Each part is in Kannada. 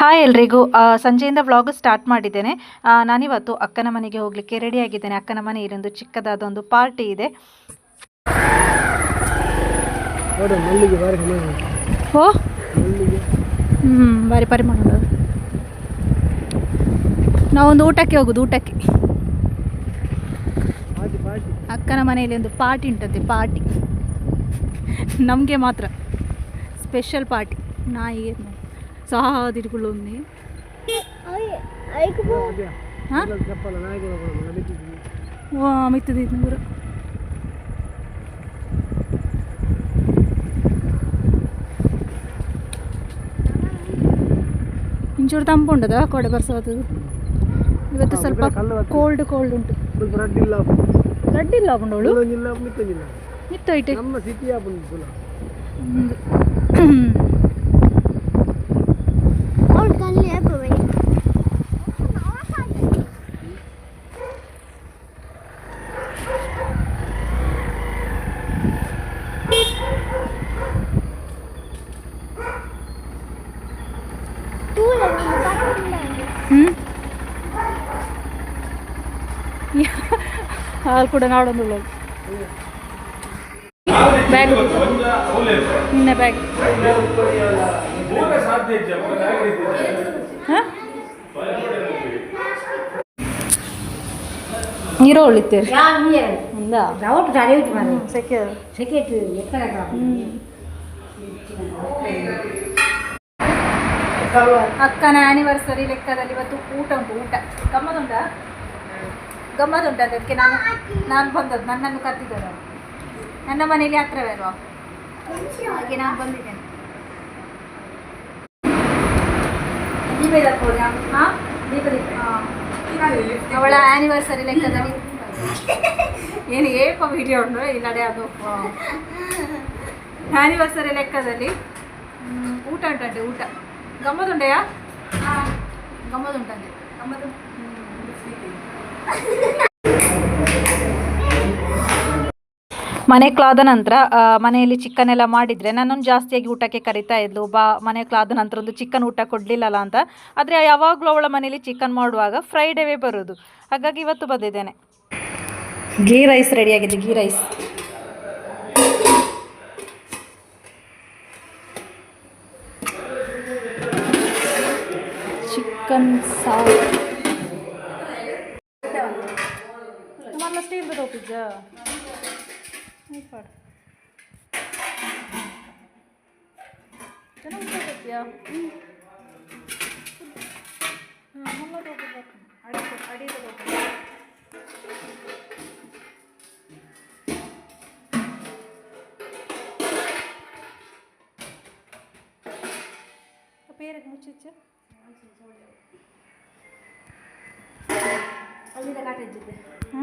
ಹಾಯ್ ಎಲ್ರಿಗೂ. ಸಂಜೆಯಿಂದ ವ್ಲಾಗ್ ಸ್ಟಾರ್ಟ್ ಮಾಡಿದ್ದೇನೆ. ನಾನಿವತ್ತು ಅಕ್ಕನ ಮನೆಗೆ ಹೋಗಲಿಕ್ಕೆ ರೆಡಿಯಾಗಿದ್ದೇನೆ ಅಕ್ಕನ ಮನೆ ಇರೊಂದು ಚಿಕ್ಕದಾದ ಒಂದು ಪಾರ್ಟಿ ಇದೆ. ಓ. ಹ್ಞೂ ಬಾರಿ ಪರಿಮಾಣ. ನಾವೊಂದು ಊಟಕ್ಕೆ ಹೋಗುದು ಊಟಕ್ಕೆ. ಅಕ್ಕನ ಮನೆಯಲ್ಲಿ ಒಂದು ಪಾರ್ಟಿ ಉಂಟಂತೆ ಪಾರ್ಟಿ ನಮಗೆ ಮಾತ್ರ. ಸ್ಪೆಷಲ್ ಪಾರ್ಟಿ ನಾಯಿಗೆ ಒಮ್ಮೆ ಹಾಂ ಚಪ್ಪಲ ನಾಯಿಗಳು ನಡೀತಿದ್ವಿ ವಾ ಮಿತ್ತದ ನೂರು ಇಂಚೂರು ತಂಪು ಉಂಟದ ಕೊಡೆ ಬರ್ಸೋದು ಇವತ್ತು ಹಾ, ಸ್ವಲ್ಪ ಬಿಡ ಕಲ್ಲು ಬರ್ತದೆ. ಕೋಲ್ಡ್ ಕೋಲ್ಡ್ ಉಂಟು ಸ್ವಲ್ಪ ರಡ್ಡಿ ಇಲ್ಲ ಗಡ್ಡಿ ಇಲ್ಲ ಬಂಡವಳು ಒಂದೊಂದಿಲ್ಲ ಮಿತ್ತೊಂದಿಲ್ಲ ನಿತ್ತು ಐಟೆ ನಮ್ಮ ಸಿಟಿ ಬಂದು ಹಾಲು ಕೂಡ ನಾಡೊಂದು ಬ್ಯಾಗ್ ನಿನ್ನೆ ಬ್ಯಾಗ್ ಹಾಂ ನೀರು ಉಳಿತೇವೆ ಒಂದಾ ಡೌಟ್ ತಡೆಯುತ್ತೆ ಮಾಡಿ ಸೆಕೆ ಸೆಕೆಟ್ ಎತ್ತರ ಅಕ್ಕನ ಆ್ಯನಿವರ್ಸರಿ ಲೆಕ್ಕದಲ್ಲಿ ಇವತ್ತು ಊಟ ಉಂಟು ಊಟ ಗಮ್ಮತ್ತುಂಟಾ ಗಮ್ಮತ್ತುಂಟು ಅದಕ್ಕೆ ನಾನು ನಾನು ಬಂದದ್ದು. ನನ್ನನ್ನು ಕರೆದಿದ್ದಾರೆ ನನ್ನ ಮನೆಯಲ್ಲಿ ಹತ್ರವೇ ಅಲ್ವಾ ಹಾಗೆ ನಾನು ಬಂದಿದ್ದೇನೆ. ಹಾಂ ಅವಳ ಆ್ಯನಿವರ್ಸರಿ ಲೆಕ್ಕದಲ್ಲಿ. ಏನು ಏಪ ವಿಡಿಯೋ ಉಂಟು? ಇಲ್ಲದೆ ಅದು ಆ್ಯನಿವರ್ಸರಿ ಲೆಕ್ಕದಲ್ಲಿ ಊಟ ಉಂಟಂತೆ, ಊಟ. ಗಮ್ಮತ್ತುಂಟೆಯಾ ಗಮ್ಮದುಂಟಂತೆ ಗಮ್ಮತ್ತು ಮನೆ ಕ್ಲಾದ ನಂತರ ಮನೆಯಲ್ಲಿ ಚಿಕನ್ ಎಲ್ಲ ಮಾಡಿದರೆ ನನ್ನನ್ನು ಜಾಸ್ತಿಯಾಗಿ ಊಟಕ್ಕೆ ಕರಿತಾ ಇದ್ಲು. ಬಾ ಮನೆ ಕ್ಲಾದ ನಂತರ ಒಂದು ಚಿಕನ್ ಊಟ ಕೊಡಲಿಲ್ಲಲ್ಲ ಅಂತ. ಆದರೆ ಯಾವಾಗಲೂ ಅವಳ ಮನೆಯಲ್ಲಿ ಚಿಕನ್ ಮಾಡುವಾಗ ಫ್ರೈಡೇವೇ ಬರೋದು. ಹಾಗಾಗಿ ಇವತ್ತು ಬಂದಿದ್ದೇನೆ. ಗೀ ರೈಸ್ ರೆಡಿಯಾಗಿದೆ ಗೀ ರೈಸ್. ಚಿಕನ್ ಸಾರು जा। नहीं पढ़। चलो उठा तो सकते हाँ हम लोग अड़ी अड़ी तो பேருக்கு முடிச்சிச்சு ಅಲ್ಲಿ ಕಾಟೇಜ್ ಇದೆ ಹ್ಞೂ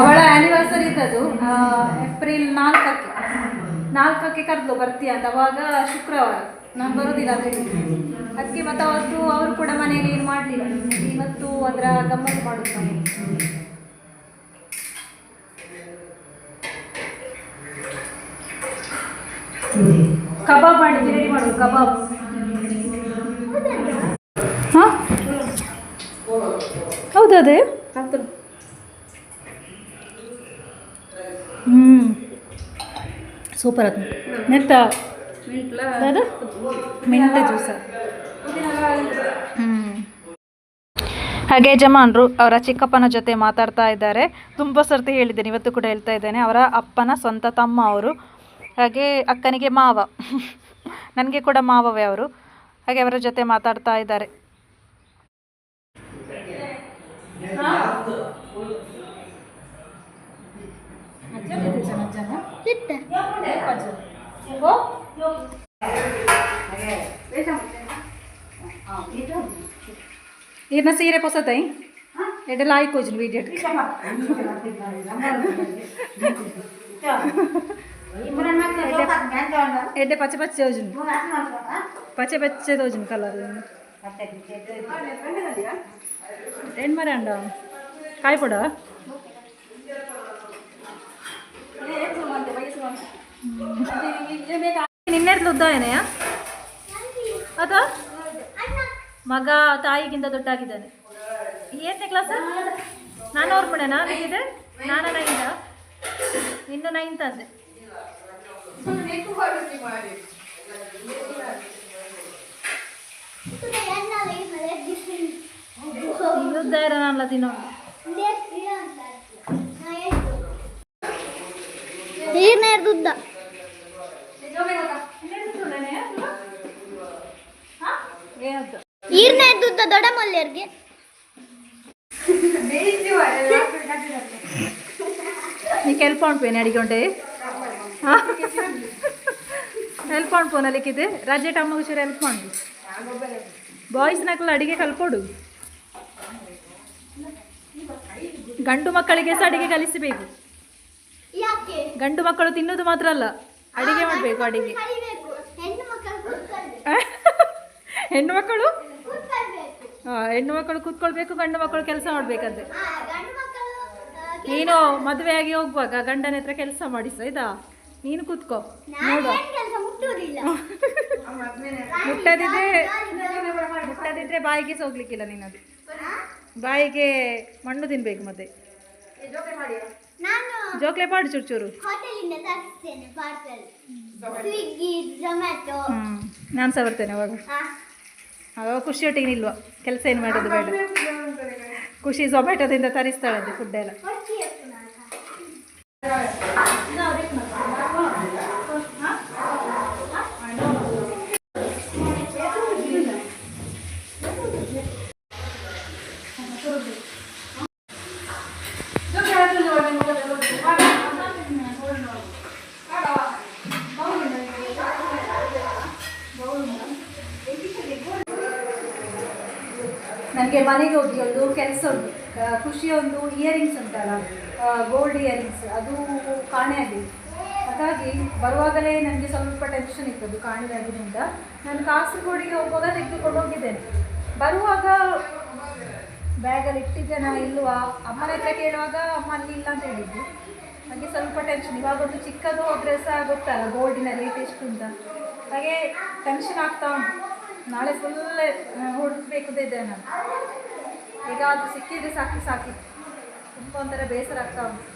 ಅವಳ ಆ್ಯನಿವರ್ಸರಿ ಇದ್ದದು ಏಪ್ರಿಲ್ ನಾಲ್ಕಕ್ಕೆ. ನಾಲ್ಕಕ್ಕೆ ಕರೆದು ಬರ್ತೀಯ ಅಂತ, ಅವಾಗ ಶುಕ್ರವಾರ. ನಾನು ಬರೋದಿಲ್ಲ ಅಂತ ಅದಕ್ಕೆ ಮತ್ತೆ ಅವತ್ತು ಅವರು ಕೂಡ ಮನೆಯಲ್ಲಿ ಏನು ಮಾಡಲಿಲ್ಲ. ಇವತ್ತು ಅದರ ಗಮ್ಮತ್ತು ಮಾಡೋದು ಕಬಾಬ್ ಮಾಡಿ ರೆಡಿ ಮಾಡೋದು, ಕಬಾಬ್. ಹಾಂ? ಹೌದಾ. ಸೂಪರ್ ಅದು. ನೆಟ್ಟ ಮಿಂಟ್ ಜ್ಯೂಸ. ಹಾಗೆ ಯಜಮಾನರು ಅವರ ಚಿಕ್ಕಪ್ಪನ ಜೊತೆ ಮಾತಾಡ್ತಾ ಇದ್ದಾರೆ. ತುಂಬ ಸರ್ತಿ ಹೇಳಿದ್ದೇನೆ, ಇವತ್ತು ಕೂಡ ಹೇಳ್ತಾ ಇದ್ದೇನೆ. ಅವರ ಅಪ್ಪನ ಸ್ವಂತ ತಮ್ಮ ಅವರು. ಹಾಗೆ ಅಕ್ಕನಿಗೆ ಮಾವ. ನನಗೆ ಕೂಡ ಮಾವವೇ ಅವರು. ಹಾಗೆ ಅವರ ಜೊತೆ ಮಾತಾಡ್ತಾ ಇದ್ದಾರೆ. ఇదిగో ఈయన సీరేపు వస్తుంది ఎడ లాయకు వచ్చిన వీడియో ఎడ్డ. పచ్చ పచ్చ రోజు పచ్చ పచ్చ రోజు కలర్. ఏం మరి అండ? కాయపడా ನಿನ್ನೆರ್ದು ಉದ್ದ ಏನೆಯಾ ಅದ? ಮಗ ತಾಯಿಗಿಂತ ದೊಡ್ಡಾಗಿದ್ದಾನೆ. ಏನೇ ಕ್ಲಾಸ್ ನಾನು ಅವ್ರ ಮನೆನಾ ನಿಗಿದೆ? ನಾನು ನೈನ್ತ? ಇನ್ನು ನೈನ್ತ್ ಅಂದೆ. ಇಲ್ಲದ ಇರೋನಲ್ಲ ತಿನ್ನೋ ನೀರ್ನೇರ್ದುದ್ದ ಏನದು ಈರ್ನೇರ್ದುದ್ದ ದೊಡ್ಡ ಮಲ್ಯರ್ಗೆ నీకు హెల్ప్ అనిపోయినా అడిగి ಹೆಲ್ಪ್ ಮಾಡ್ಪೋನ ಲಿಕ್ಕಿದೆ ರಜೆಟ್ ಅಮ್ಮಗ ಚೂರು ಹೆಲ್ಪ್ ಮಾಡಿ ಬಾಯ್ಸ್ ನಕಲ್ ಅಡಿಗೆ ಕಲ್ಕೊಡು ಗಂಡು ಮಕ್ಕಳಿಗೆ ಸಹ ಅಡಿಗೆ ಕಲಿಸಬೇಕು ಯಾಕೆ ಗಂಡು ಮಕ್ಕಳು ತಿನ್ನೋದು ಮಾತ್ರ ಅಲ್ಲ ಅಡಿಗೆ ಮಾಡಬೇಕು ಅಡಿಗೆ. ಹೆಣ್ಣು ಮಕ್ಕಳು ಹೆಣ್ಣು ಮಕ್ಕಳು? ಕೂತ್ಕೊಳ್ಬೇಕು. ಗಂಡು ಮಕ್ಕಳು ಕೆಲಸ ಮಾಡಬೇಕಂತೆ. ನೀನು ಮದುವೆ ಆಗಿ ಹೋಗುವಾಗ ಗಂಡನ ಹತ್ರ ಕೆಲಸ ಮಾಡಿಸ ಆಯ್ತಾ? ನೀನು ಕೂತ್ಕೋ. ನೋಡು. ಮುಟ್ಟದಿದ್ರೆ ಮುಟ್ಟದಿದ್ರೆ ಬಾಯಿಗೆ ಸೋಗ್ಲಿಕ್ಕಿಲ್ಲ ನೀನದು ಬಾಯಿಗೆ ಮಣ್ಣು ತಿನ್ಬೇಕು ಮತ್ತೆ. ಜೋಕ್ಲೆ ಪಾಡು ಚೂರು ಚೂರು ಹೋಟೆಲಿಂದ ತರಿಸ್ತೇನೆ ಪಾರ್ಸೆಲ್. ಸ್ವಿಗ್ಗಿ ಝೊಮ್ಯಾಟೊ ನಾನು ಸಹ ಬರ್ತೇನೆ ಅವಾಗ ಅವಾಗ ಖುಷಿ ಒಟ್ಟಿಗೆ ನಿಲ್ವಾ. ಕೆಲಸ ಏನು ಮಾಡೋದು ಬೇಡ. ಖುಷಿ ಝೊಮ್ಯಾಟೊದಿಂದ ತರಿಸ್ತಾಳೆ ಫುಡ್ ಎಲ್ಲ. ನನಗೆ ಮನೆಗೆ ಹೋಗಿ ಒಂದು ಕೆಲಸ ಉಂಟು. ಖುಷಿಯ ಒಂದು ಇಯರಿಂಗ್ಸ್ ಉಂಟಲ್ಲ ಗೋಲ್ಡ್ ಇಯರಿಂಗ್ಸ್ ಅದು ಕಾಣೆ ಆಗಿದೆ. ಹಾಗಾಗಿ ಬರುವಾಗಲೇ ನನಗೆ ಸ್ವಲ್ಪ ಟೆನ್ಷನ್ ಇತ್ತು ಅದು ಕಾಣೆಯಾಗಿದ್ದರಿಂದ ನಾನು ಕಾಸರಗೋಡಿಗೆ ಹೋಗುವಾಗ ತೆಗೆದುಕೊಂಡು ಹೋಗಿದ್ದೇನೆ. ಬರುವಾಗ ಬ್ಯಾಗಲ್ಲಿ ಇಟ್ಟಿದ್ದೇನೆ ಇಲ್ವಾ ಅಮ್ಮನ ಹತ್ರ ಕೇಳುವಾಗ ಅಮ್ಮ ಅಲ್ಲಿ ಇಲ್ಲ ಅಂತ ಹೇಳಿದ್ದು ನನಗೆ ಸ್ವಲ್ಪ ಟೆನ್ಷನ್ ಇವಾಗ ಒಂದು ಚಿಕ್ಕದು ಹೋದ್ರೆ ಸಹ ಗೊತ್ತಲ್ಲ ಗೋಲ್ಡಿನ ರೇಟ್ ಎಷ್ಟು ಅಂತ ಹಾಗೆ ಟೆನ್ಷನ್ ಆಗ್ತಾ ಉಂಟು. ನಾಳೆ ಫುಲ್ ಹುಡುಕ್ಬೇಕು ಇದೆ ನಾನು ಈಗ ಅದು ಸಿಕ್ಕಿದ್ರೆ ಸಾಕಿ ಸಾಕಿ. ತುಂಬ ಒಂಥರ ಬೇಸರ ಆಗ್ತಾ ಉಂಟು.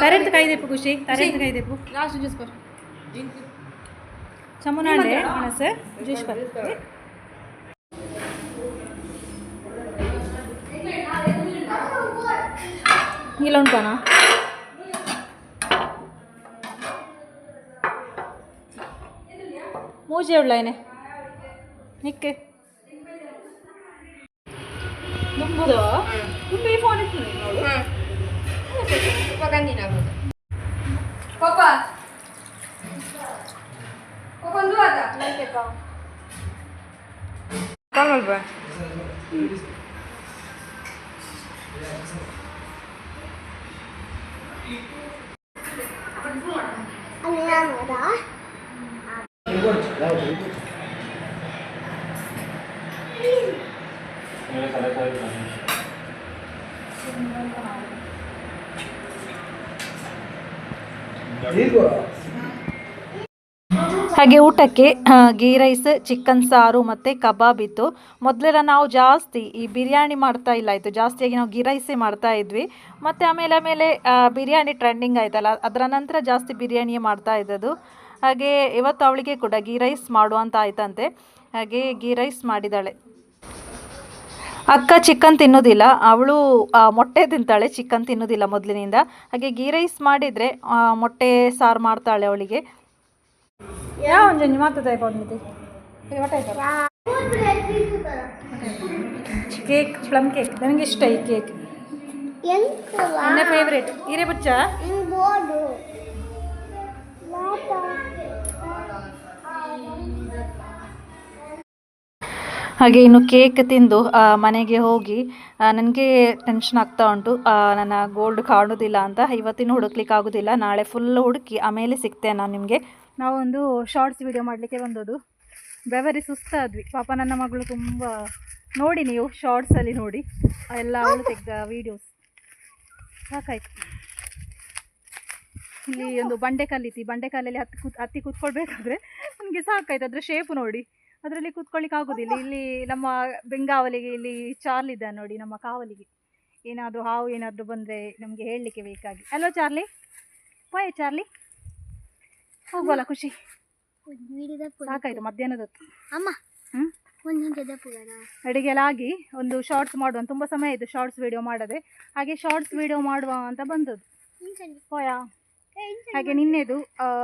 ತರೆಂತ ಕೈದೆಪ್ಪು ಖುಷಿ ತರೆಂತ ಜ್ಯೂಸ್ ಬರ್ ಇಲ್ಲ ಉಂಟಾನ ಮೂಜೆ ಉಳ್ಳೇನೆ ನಿಕ್ಕೆ ನುಂಬುದು ತುಂಬಿ ಫೋನ್ ಇತ್ತು ನೋಡು ಅಲ್ಲಿ ನಾನು ಅದಾ ಈಗ ಹಾಗೆ ಊಟಕ್ಕೆ ಗೀ ರೈಸ್ ಚಿಕನ್ ಸಾರು ಮತ್ತು ಕಬಾಬ್ ಇತ್ತು. ಮೊದಲೆಲ್ಲ ನಾವು ಜಾಸ್ತಿ ಈ ಬಿರಿಯಾನಿ ಮಾಡ್ತಾ ಇಲ್ಲ, ಆಯಿತು. ಜಾಸ್ತಿಯಾಗಿ ನಾವು ಗೀ ರೈಸೇ ಮಾಡ್ತಾ ಇದ್ವಿ. ಮತ್ತು ಆಮೇಲೆ ಆಮೇಲೆ ಬಿರಿಯಾನಿ ಟ್ರೆಂಡಿಂಗ್ ಆಯ್ತಲ್ಲ, ಅದರ ನಂತರ ಜಾಸ್ತಿ ಬಿರಿಯಾನಿಯೇ ಮಾಡ್ತಾ ಇದ್ದದ್ದು. ಹಾಗೆ ಇವತ್ತು ಅವಳಿಗೆ ಕೂಡ ಗೀ ರೈಸ್ ಮಾಡುವಂತ ಆಯ್ತಂತೆ. ಹಾಗೆ ಗೀ ರೈಸ್ ಮಾಡಿದ್ದಾಳೆ. ಅಕ್ಕ ಚಿಕನ್ ತಿನ್ನೋದಿಲ್ಲ ಅವಳು ಮೊಟ್ಟೆ ತಿಂತಾಳೆ ಚಿಕನ್ ತಿನ್ನೋದಿಲ್ಲ ಮೊದಲಿನಿಂದ. ಹಾಗೆ ಗೀ ರೈಸ್ ಮಾಡಿದರೆ ಮೊಟ್ಟೆ ಸಾರು ಮಾಡ್ತಾಳೆ ಅವಳಿಗೆ. ಯಾವ ಒಂಜೊಂಜಿ ಮಾತಾಡ್ತಾ ಕೇಕ್ ಪ್ಲಮ್ ಕೇಕ್ ನನಗೆ ಇಷ್ಟ ಈ ಕೇಕ್ ನನ್ನ ಫೇವ್ರೇಟ್ ಹೀರೆ ಬುಚ್ಚ ಬೋರ್ಡು ಹಾಗೆ ಇನ್ನು ಕೇಕ್ ತಿಂದು ಮನೆಗೆ ಹೋಗಿ ನನಗೆ ಟೆನ್ಷನ್ ಆಗ್ತಾ ಉಂಟು. ನನ್ನ ಗೋಲ್ಡ್ ಕಾಣೋದಿಲ್ಲ ಅಂತ ಇವತ್ತಿನ ಹುಡುಕ್ಲಿಕ್ಕೆ ಆಗೋದಿಲ್ಲ. ನಾಳೆ ಫುಲ್ ಹುಡುಕಿ ಆಮೇಲೆ ಸಿಗ್ತೇನೆ ನಾನು ನಿಮಗೆ. ನಾವೊಂದು ಶಾರ್ಟ್ಸ್ ವಿಡಿಯೋ ಮಾಡಲಿಕ್ಕೆ ಬಂದದ್ದು. ಬೆವರಿ ಸುಸ್ತಾದ್ವಿ. ಪಾಪ ನನ್ನ ಮಗಳು ತುಂಬ ನೋಡಿ ನೀವು ಶಾರ್ಟ್ಸಲ್ಲಿ ನೋಡಿ. ಎಲ್ಲ ಅವಳು ತೆಗೆದ ವೀಡಿಯೋಸ್ ಸಾಕಾಯ್ತು. ಇಲ್ಲಿ ಒಂದು ಬಂಡೆಕಲ್ಲಿತ್ತು ಬಂಡೆಕಲ್ಲಲ್ಲಿ ಹತ್ತಿ ಕೂತ್, ಹತ್ತಿ ಕೂತ್ಕೊಳ್ಬೇಕಾದ್ರೆ ನನಗೆ ಸಾಕಾಯ್ತು. ಅದರ ಶೇಪ್ ನೋಡಿ. ಅದರಲ್ಲಿ ಕೂತ್ಕೊಳ್ಳಿಕ್ಕೆ ಆಗೋದಿಲ್ಲ. ಇಲ್ಲಿ ನಮ್ಮ ಬೆಂಗಾವಲಿಗೆ ಇಲ್ಲಿ ಚಾರ್ಲ್ ಇದೆ ನೋಡಿ ನಮ್ಮ ಕಾವಲಿಗೆ. ಏನಾದರೂ ಹಾವು ಏನಾದರೂ ಬಂದರೆ ನಮಗೆ ಹೇಳಲಿಕ್ಕೆ ಬೇಕಾಗಿ. Hello Charlie. ಪಾಯ ಚಾರ್ಲಿ. ಹೋಗುವಲ್ಲ ಖುಷಿ. ಸಾಕಾಯ್ತು ಮಧ್ಯಾಹ್ನದ ಹೊತ್ತು. ಅಮ್ಮ. ಹ್ಞೂ ಅಡುಗೆಲ್ಲ ಆಗಿ ಒಂದು ಶಾರ್ಟ್ಸ್ ಮಾಡುವ. ತುಂಬ ಸಮಯ ಆಯಿತು ಶಾರ್ಟ್ಸ್ ವಿಡಿಯೋ ಮಾಡದೆ. ಹಾಗೆ ಶಾರ್ಟ್ಸ್ ವಿಡಿಯೋ ಮಾಡುವ ಅಂತ ಬಂದದ್ದು. ಹೋಯಾ? ಹಾಗೆ ನಿನ್ನೆದು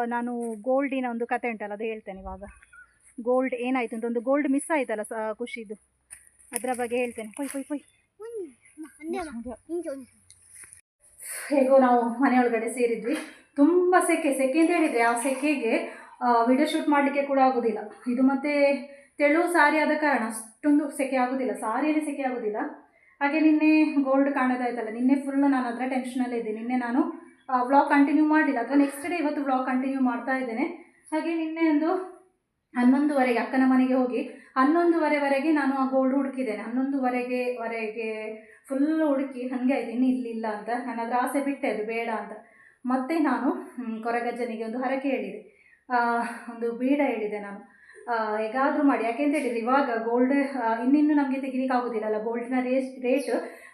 ನಾನು ಗೋಲ್ಡಿನ ಒಂದು ಕತೆ ಉಂಟಲ್ಲ ಅದು ಹೇಳ್ತೇನೆ ಇವಾಗ. ಗೋಲ್ಡ್ ಏನಾಯ್ತು ಅಂತ ಒಂದು ಗೋಲ್ಡ್ ಮಿಸ್ ಆಯ್ತಲ್ಲ ಸ ಖುಷಿದು. ಅದರ ಬಗ್ಗೆ ಹೇಳ್ತೇನೆ. ಪೊಯ್ ಪೊಯ್ ಪೊಯ್ ಹೇಗೋ ನಾವು ಮನೆಯೊಳಗಡೆ ಸೇರಿದ್ವಿ. ತುಂಬ ಸೆಕೆ ಸೆಕೆ ಅಂತ ಹೇಳಿದರೆ ಆ ಸೆಕೆಗೆ ವಿಡಿಯೋ ಶೂಟ್ ಮಾಡಲಿಕ್ಕೆ ಕೂಡ ಆಗೋದಿಲ್ಲ. ಇದು ಮತ್ತೆ ತೆಳು ಸಾರಿ ಆದ ಕಾರಣ ಅಷ್ಟೊಂದು ಸೆಕೆ ಆಗೋದಿಲ್ಲ. ಸಾರಿಯಲ್ಲಿ ಸೆಕೆ ಆಗೋದಿಲ್ಲ. ಹಾಗೆ ನಿನ್ನೆ ಗೋಲ್ಡ್ ಕಾಣೋದಾಯ್ತಲ್ಲ. ನಿನ್ನೆ ಫುಲ್ ನಾನು ಅದರ ಟೆನ್ಷನಲ್ಲೇ ಇದ್ದೆ. ನಿನ್ನೆ ನಾನು ವ್ಲಾಗ್ ಕಂಟಿನ್ಯೂ ಮಾಡಿಲ್ಲ ಅಥವಾ ನೆಕ್ಸ್ಟ್ ಡೇ ಇವತ್ತು ವ್ಲಾಗ್ ಕಂಟಿನ್ಯೂ ಮಾಡ್ತಾ ಇದ್ದೇನೆ. ಹಾಗೆ ನಿನ್ನೆ ಒಂದು ಹನ್ನೊಂದುವರೆಗೆ ಅಕ್ಕನ ಮನೆಗೆ ಹೋಗಿ ಹನ್ನೊಂದುವರೆವರೆಗೆ ನಾನು ಆ ಗೋಲ್ಡ್ ಹುಡುಕಿದ್ದೇನೆ. ಹನ್ನೊಂದುವರೆಗೆ ವರೆಗೆ ಫುಲ್ ಹುಡುಕಿ ಹಾಗೆ ಆಯ್ತು, ಇನ್ನು ಇಲ್ಲಿಲ್ಲ ಅಂತ. ನಾನು ಅದರ ಆಸೆ ಬಿಟ್ಟೆ, ಅದು ಬೇಡ ಅಂತ. ಮತ್ತೆ ನಾನು ಕೊರಗಜ್ಜನಿಗೆ ಒಂದು ಹರಕೆ ಹೇಳಿದೆ. ಒಂದು ಬೀಡ ಹೇಳಿದೆ ನಾನು. ಹೇಗಾದರೂ ಮಾಡಿ. ಯಾಕೆಂತ ಹೇಳಿದರೆ, ಇವಾಗ ಗೋಲ್ಡ್ ಇನ್ನಿನ್ನು ನಮಗೆ ತೆಗಿಲಿಕ್ಕೆ ಆಗೋದಿಲ್ಲಲ್ಲ ಗೋಲ್ಡ್ನ ರೇಟ್ ರೇಟ್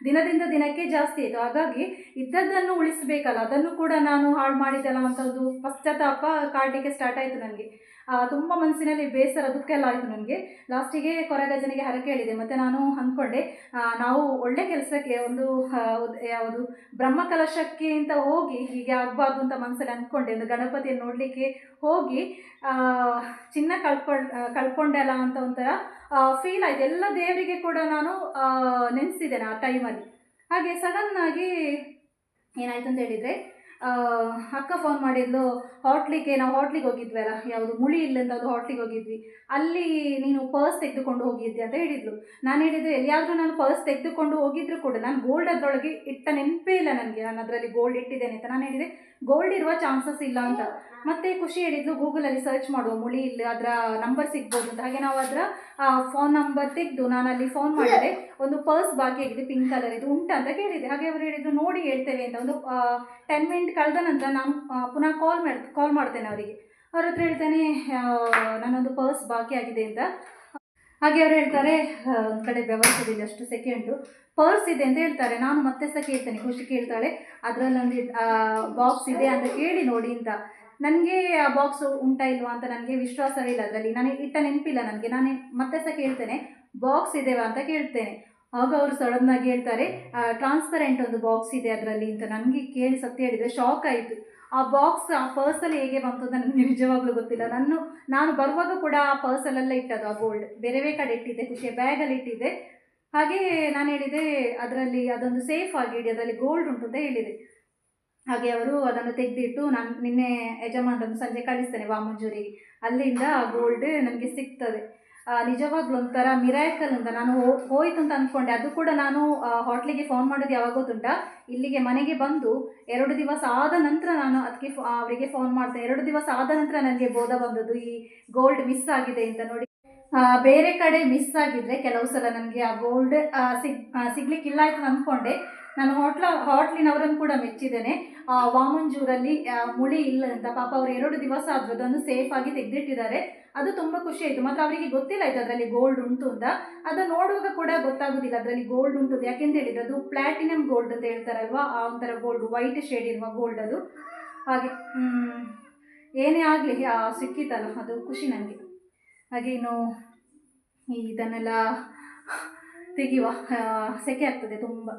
ದಿನದಿಂದ ದಿನಕ್ಕೆ ಜಾಸ್ತಿ ಆಯಿತು. ಹಾಗಾಗಿ ಇದ್ದದ್ದನ್ನು ಉಳಿಸಬೇಕಲ್ಲ, ಅದನ್ನು ಕೂಡ ನಾನು ಹಾಳು ಮಾಡಿದ್ದಲ್ಲ ಅಂತ ಒಂದು ಪಶ್ಚಾತ್ತಾಪ ಕಾಡಲಿಕ್ಕೆ ಸ್ಟಾರ್ಟ್ ಆಯಿತು ನನಗೆ. ತುಂಬ ಮನಸ್ಸಿನಲ್ಲಿ ಬೇಸರ, ದುಃಖ ಎಲ್ಲ ಆಯಿತು ನನಗೆ. ಲಾಸ್ಟಿಗೆ ಕೊರಗಜನಿಗೆ ಹರಕೆ ಹೇಳಿದೆ ಮತ್ತು ನಾನು ಅಂದ್ಕೊಂಡೆ ನಾವು ಒಳ್ಳೆ ಕೆಲಸಕ್ಕೆ ಒಂದು ಯಾವುದು ಬ್ರಹ್ಮಕಲಶಕ್ಕೆ ಅಂತ ಹೋಗಿ ಹೀಗೆ ಆಗಬಾರ್ದು ಅಂತ ಮನಸ್ಸಲ್ಲಿ ಅಂದ್ಕೊಂಡೆ. ಒಂದು ಗಣಪತಿಯನ್ನು ನೋಡಲಿಕ್ಕೆ ಹೋಗಿ ಚಿನ್ನ ಕಳ್ಕೊಂಡೆ ಅಲ್ಲ ಅಂತ ಒಂಥರ ಫೀಲ್ ಆಯಿತು. ಎಲ್ಲ ದೇವರಿಗೆ ಕೂಡ ನಾನು ನೆನೆಸಿದ್ದೇನೆ ಆ ಟೈಮಲ್ಲಿ ಹಾಗೆ ಸಡನ್ನಾಗಿ ಏನಾಯ್ತು ಅಂತ ಹೇಳಿದರೆ ಅಕ್ಕ ಫೋನ್ ಮಾಡಿದ್ಲು, ಹೋಟ್ಲಿಗೆ, ನಾವು ಹೋಟ್ಲಿಗೆ ಹೋಗಿದ್ವಿ ಅಲ್ಲ ಯಾವುದು ಮುಳಿ ಇಲ್ಲ ಅಂತ ಅದು ಹೋಟ್ಲಿಗೆ ಹೋಗಿದ್ವಿ. ಅಲ್ಲಿ ನೀನು ಪರ್ಸ್ ತೆಗೆದುಕೊಂಡು ಹೋಗಿದ್ದೆ ಅಂತ ಹೇಳಿದ್ಲು. ನಾನು ಹೇಳಿದೆ, ಎಲ್ಲಿಯಾದರೂ ನಾನು ಪರ್ಸ್ ತೆಗೆದುಕೊಂಡು ಹೋಗಿದ್ರು ಕೂಡ, ನಾನು ಗೋಲ್ಡ್ ಅದರೊಳಗೆ ಇಟ್ಟ ನೆನಪೇ ಇಲ್ಲ ನನಗೆ. ನಾನು ಅದರಲ್ಲಿ ಗೋಲ್ಡ್ ಇಟ್ಟಿದ್ದೇನೆ ಅಂತ ನಾನು ಹೇಳಿದೆ. ಗೋಲ್ಡ್ ಇರುವ ಚಾನ್ಸಸ್ ಇಲ್ಲ ಅಂತ. ಮತ್ತೆ ಖುಷಿ ಹೇಳಿದ್ಲು ಗೂಗಲಲ್ಲಿ ಸರ್ಚ್ ಮಾಡುವ ಮುಳಿ ಇಲ್ಲ ಅದರ ನಂಬರ್ ಸಿಗ್ಬೋದು ಅಂತ. ಹಾಗೆ ನಾವು ಅದರ ಫೋನ್ ನಂಬರ್ ತೆಗೆದು ನಾನು ಅಲ್ಲಿ ಫೋನ್ ಮಾಡಿದೆ. ಒಂದು ಪರ್ಸ್ ಬಾಕಿ ಆಗಿದೆ ಪಿಂಕ್ ಕಲರ್ ಇದು ಉಂಟ ಅಂತ ಕೇಳಿದೆ. ಹಾಗೆ ಅವರು ಹೇಳಿದ್ರು ನೋಡಿ ಹೇಳ್ತೇವೆ ಅಂತ. ಒಂದು ಟೆನ್ ಮಿನಿಟ್ ಕಳೆದ ನಂತರ ನಾನು ಪುನಃ ಕಾಲ್ ಮಾಡಿ ಕಾಲ್ ಮಾಡ್ತೇನೆ ಅವರಿಗೆ. ಅವ್ರ ಹತ್ರ ಹೇಳ್ತೇನೆ ನಾನೊಂದು ನನ್ನೊಂದು ಪರ್ಸ್ ಬಾಕಿ ಆಗಿದೆ ಅಂತ. ಹಾಗೆ ಅವ್ರು ಹೇಳ್ತಾರೆ ಒಂದು ಕಡೆ ಬೆವರಿಸೋದಿಲ್ಲ ಅಷ್ಟು ಸೆಕೆಂಡು ಪರ್ಸ್ ಇದೆ ಅಂತ ಹೇಳ್ತಾರೆ. ನಾನು ಮತ್ತೆ ಸಹ ಕೇಳ್ತೇನೆ. ಖುಷಿ ಕೇಳ್ತಾಳೆ. ಅದರಲ್ಲೊಂದು ಬಾಕ್ಸ್ ಇದೆ ಅಂತ ಕೇಳಿ ನೋಡಿ ಅಂತ. ನನಗೆ ಆ ಬಾಕ್ಸ್ ಉಂಟಾ ಇಲ್ವಾ ಅಂತ ನನಗೆ ವಿಶ್ವಾಸವೇ ಇಲ್ಲ ಅದರಲ್ಲಿ. ನನಗೆ ಇಟ್ಟ ನೆನಪಿಲ್ಲ ನನಗೆ. ನಾನು ಮತ್ತೆ ಸಹ ಕೇಳ್ತೇನೆ. ಬಾಕ್ಸ್ ಇದೆವಾ ಅಂತ ಕೇಳ್ತೇನೆ. ಆಗ ಅವರು ಸಡನ್ನಾಗಿ ಹೇಳ್ತಾರೆ ಟ್ರಾನ್ಸ್ಪರೆಂಟ್ ಒಂದು ಬಾಕ್ಸ್ ಇದೆ ಅದರಲ್ಲಿ ಅಂತ. ನನಗೆ ಕೇಳಿ ಸತ್ಯ ಹೇಳಿದರೆ ಶಾಕ್ ಆಯಿತು. ಆ ಬಾಕ್ಸ್ ಆ ಪರ್ಸಲ್ ಹೇಗೆ ಬಂತು ಅಂತ ನನಗೆ ನಿಜವಾಗ್ಲೂ ಗೊತ್ತಿಲ್ಲ. ನಾನು ನಾನು ಬರುವಾಗ ಕೂಡ ಆ ಪರ್ಸಲ್ಲೆಲ್ಲ ಇಟ್ಟದ್ದು, ಆ ಗೋಲ್ಡ್ ಬೇರೆ ಕಡೆ ಇಟ್ಟಿದ್ದೆ ಖುಷಿಯ ಬ್ಯಾಗಲ್ಲಿ ಇಟ್ಟಿದ್ದೆ. ಹಾಗೆ ನಾನು ಹೇಳಿದೆ, ಅದರಲ್ಲಿ ಅದೊಂದು ಸೇಫ್ ಆಗಿ ಇಡಿ, ಅದರಲ್ಲಿ ಗೋಲ್ಡ್ ಉಂಟು ಅಂತ ಹೇಳಿದೆ. ಹಾಗೆ ಅವರು ಅದನ್ನು ತೆಗೆದಿಟ್ಟು ನಾನು, ನಿನ್ನೆ ಯಜಮಾನರನ್ನು ಸಂಜೆ ಕಳಿಸ್ತೇನೆ ವಾಮಂಜೂರಿಗೆ. ಅಲ್ಲಿಂದ ಆ ಗೋಲ್ಡ್ ನನಗೆ ಸಿಗ್ತದೆ. ನಿಜವಾಗ್ಲೂ ಒಂಥರ ಮಿರಾಯಕಲ್ ಅಂತ ನಾನು ಹೋಯ್ತು ಅಂತ ಅಂದ್ಕೊಂಡೆ ಅದು ಕೂಡ ನಾನು ಹೋಟ್ಲಿಗೆ ಫೋನ್ ಮಾಡೋದು ಯಾವಾಗೋದುಂಟ ಇಲ್ಲಿಗೆ ಮನೆಗೆ ಬಂದು ಎರಡು ದಿವಸ ಆದ ನಂತರ ನಾನು ಅದಕ್ಕೆ ಅವರಿಗೆ ಫೋನ್ ಮಾಡಿದೆ. ಎರಡು ದಿವಸ ಆದ ನಂತರ ನನಗೆ ಬೋಧ ಬಂದದ್ದು, ಈ ಗೋಲ್ಡ್ ಮಿಸ್ ಆಗಿದೆ ಅಂತ ನೋಡಿ. ಬೇರೆ ಕಡೆ ಮಿಸ್ ಆಗಿದ್ರೆ ಕೆಲವು ಸಲ ನನಗೆ ಆ ಗೋಲ್ಡ್ ಸಿಗ್ ಸಿಗ್ಲಿಕ್ಕಿಲ್ಲ ಅಂತ ಅಂದ್ಕೊಂಡೆ ನಾನು ಹೋಟ್ಲ, ಹೋಟ್ಲಿನವರನ್ನು ಕೂಡ ಮೆಚ್ಚಿದ್ದೇನೆ. ವಾಮಂಜೂರಲ್ಲಿ ಮುಳಿ ಇಲ್ಲ ಅಂತ ಪಾಪ ಅವರು ಎರಡು ದಿವಸ ಆದರೂ ಅದನ್ನು ಆಗಿ ತೆಗೆದಿಟ್ಟಿದ್ದಾರೆ. ಅದು ತುಂಬ ಖುಷಿ ಆಯಿತು. ಮಾತ್ರ ಅವರಿಗೆ ಗೊತ್ತಿಲ್ಲ ಆಯಿತು ಅದರಲ್ಲಿ ಗೋಲ್ಡ್ ಉಂಟು ಅಂತ. ಅದು ನೋಡುವಾಗ ಕೂಡ ಗೊತ್ತಾಗೋದಿಲ್ಲ ಅದರಲ್ಲಿ ಗೋಲ್ಡ್ ಉಂಟು. ಯಾಕೆಂತ ಹೇಳಿದ್ರೆ ಅದು ಪ್ಲಾಟಿನಮ್ ಗೋಲ್ಡ್ ಅಂತ ಹೇಳ್ತಾರಲ್ವಾ? ಆ ಒಂಥರ ಗೋಲ್ಡ್ ವೈಟ್ ಶೇಡ್ ಇರುವ ಗೋಲ್ಡ್ ಅದು. ಹಾಗೆ ಏನೇ ಆಗಲಿ ಸಿಕ್ಕಿತಲ್ಲ. ಅದು ಖುಷಿ ನನಗೆ. ಹಾಗೆ ಇನ್ನು ಇದನ್ನೆಲ್ಲ ತೆಗೆಯುವ ಸೆಕೆ ಆಗ್ತದೆ ತುಂಬ.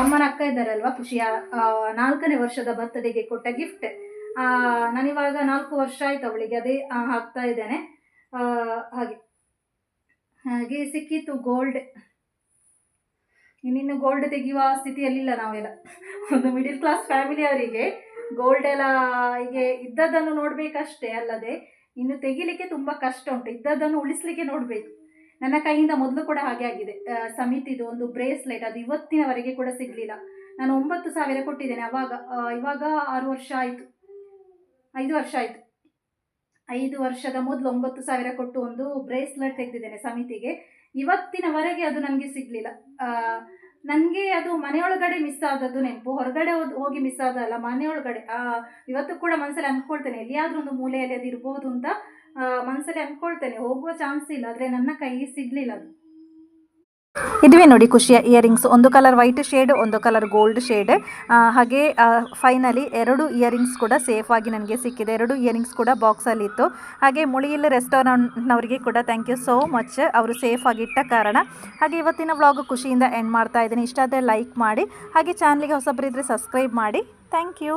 ಅಮ್ಮನ ಅಕ್ಕ ಇದ್ದಾರಲ್ವಾ ಖುಷಿಯ ನಾಲ್ಕನೇ ವರ್ಷದ ಬರ್ತ್ಡೇಗೆ ಕೊಟ್ಟ ಗಿಫ್ಟ್ ನಾನಿವಾಗ ನಾಲ್ಕು ವರ್ಷ ಆಯ್ತು ಅವಳಿಗೆ, ಅದೇ ಹಾಕ್ತಾ ಇದ್ದೇನೆ. ಹಾಗೆ. ಹಾಗೆ ಸಿಕ್ಕಿತ್ತು ಗೋಲ್ಡ್ ಇನ್ನಿನ್ನು ಗೋಲ್ಡ್ ತೆಗೆಯುವ ಸ್ಥಿತಿಯಲ್ಲಿಲ್ಲ ನಾವೆಲ್ಲ. ಒಂದು ಮಿಡಿಲ್ ಕ್ಲಾಸ್ ಫ್ಯಾಮಿಲಿ ಅವರಿಗೆ ಗೋಲ್ಡ್ ಎಲ್ಲ ಹೀಗೆ ಇದ್ದದ್ದನ್ನು ನೋಡಬೇಕಷ್ಟೇ ಅಲ್ಲದೆ, ಇನ್ನು ತೆಗಿಲಿಕ್ಕೆ ತುಂಬ ಕಷ್ಟ ಉಂಟು. ಇದ್ದದ್ದನ್ನು ಉಳಿಸ್ಲಿಕ್ಕೆ ನೋಡಬೇಕು. ನನ್ನ ಕೈಯಿಂದ ಮೊದಲು ಕೂಡ ಹಾಗೆ ಆಗಿದೆ. ಸಮಿತಿದು ಒಂದು ಬ್ರೇಸ್ಲೆಟ್, ಅದು ಇವತ್ತಿನವರೆಗೆ ಕೂಡ ಸಿಗಲಿಲ್ಲ. ನಾನು ಒಂಬತ್ತು ಸಾವಿರ ಕೊಟ್ಟಿದ್ದೇನೆ ಅವಾಗ. ಇವಾಗ ಆರು ವರ್ಷ ಆಯಿತು. ಐದು ವರ್ಷ ಆಯಿತು. ಐದು ವರ್ಷದ ಮೊದಲು ಒಂಬತ್ತು ಸಾವಿರ ಕೊಟ್ಟು ಒಂದು ಬ್ರೇಸ್ಲೆಟ್ ತೆಗೆದಿದ್ದೇನೆ ಸಮಿತಿಗೆ. ಇವತ್ತಿನವರೆಗೆ ಅದು ನನಗೆ ಸಿಗಲಿಲ್ಲ. ನನಗೆ ಅದು ಮನೆಯೊಳಗಡೆ ಮಿಸ್ ಆದದ್ದು ನೆನಪು. ಹೊರಗಡೆ ಹೋಗಿ ಮಿಸ್ ಆದಲ್ಲ ಮನೆಯೊಳಗಡೆ. ಇವತ್ತು ಕೂಡ ಮನಸ್ಸಲ್ಲಿ ಅಂದ್ಕೊಳ್ತೇನೆ. ಎಲ್ಲಿಯಾದರೂ ಒಂದು ಮೂಲೆಯಲ್ಲಿ ಅದು ಇರ್ಬೋದು ಅಂತ ಮನಸ್ಸಲ್ಲಿ ಅನ್ಕೊಳ್ತೇನೆ, ಹೋಗುವ ಚಾನ್ಸ್ ಇಲ್ಲ, ಆದರೆ ನನ್ನ ಕೈಗೆ ಸಿಗಲಿಲ್ಲ ಅದು. ಇದುವೇ ನೋಡಿ ಖುಷಿಯ ಇಯರಿಂಗ್ಸ್ ಒಂದು ಕಲರ್ ವೈಟ್ ಶೇಡ್ ಒಂದು ಕಲರ್ ಗೋಲ್ಡ್ ಶೇಡ್ ಹಾಗೆ ಫೈನಲಿ ಎರಡು ಇಯರಿಂಗ್ಸ್ ಕೂಡ ಸೇಫ್ ಆಗಿ ನನಗೆ ಸಿಕ್ಕಿದೆ. ಎರಡು ಇಯರಿಂಗ್ಸ್ ಕೂಡ ಬಾಕ್ಸಲ್ಲಿ ಇತ್ತು. ಹಾಗೆ ಮುಳಿಯಿಲ್ ರೆಸ್ಟೋರೆಂಟ್ನವರಿಗೆ ಕೂಡ ಥ್ಯಾಂಕ್ ಯು ಸೋ ಮಚ್ ಅವರು ಸೇಫ್ ಆಗಿ ಇಟ್ಟ ಕಾರಣ. ಹಾಗೆ ಇವತ್ತಿನ ವ್ಲಾಗ್ ಖುಷಿಯಿಂದ ಎಂಡ್ ಮಾಡ್ತಾ ಇದ್ದೀನಿ. ಇಷ್ಟ ಆದರೆ ಲೈಕ್ ಮಾಡಿ. ಹಾಗೆ ಚಾನಲ್ಗೆ ಹೊಸಬರಿದ್ದರೆ ಸಬ್ಸ್ಕ್ರೈಬ್ ಮಾಡಿ. Thank you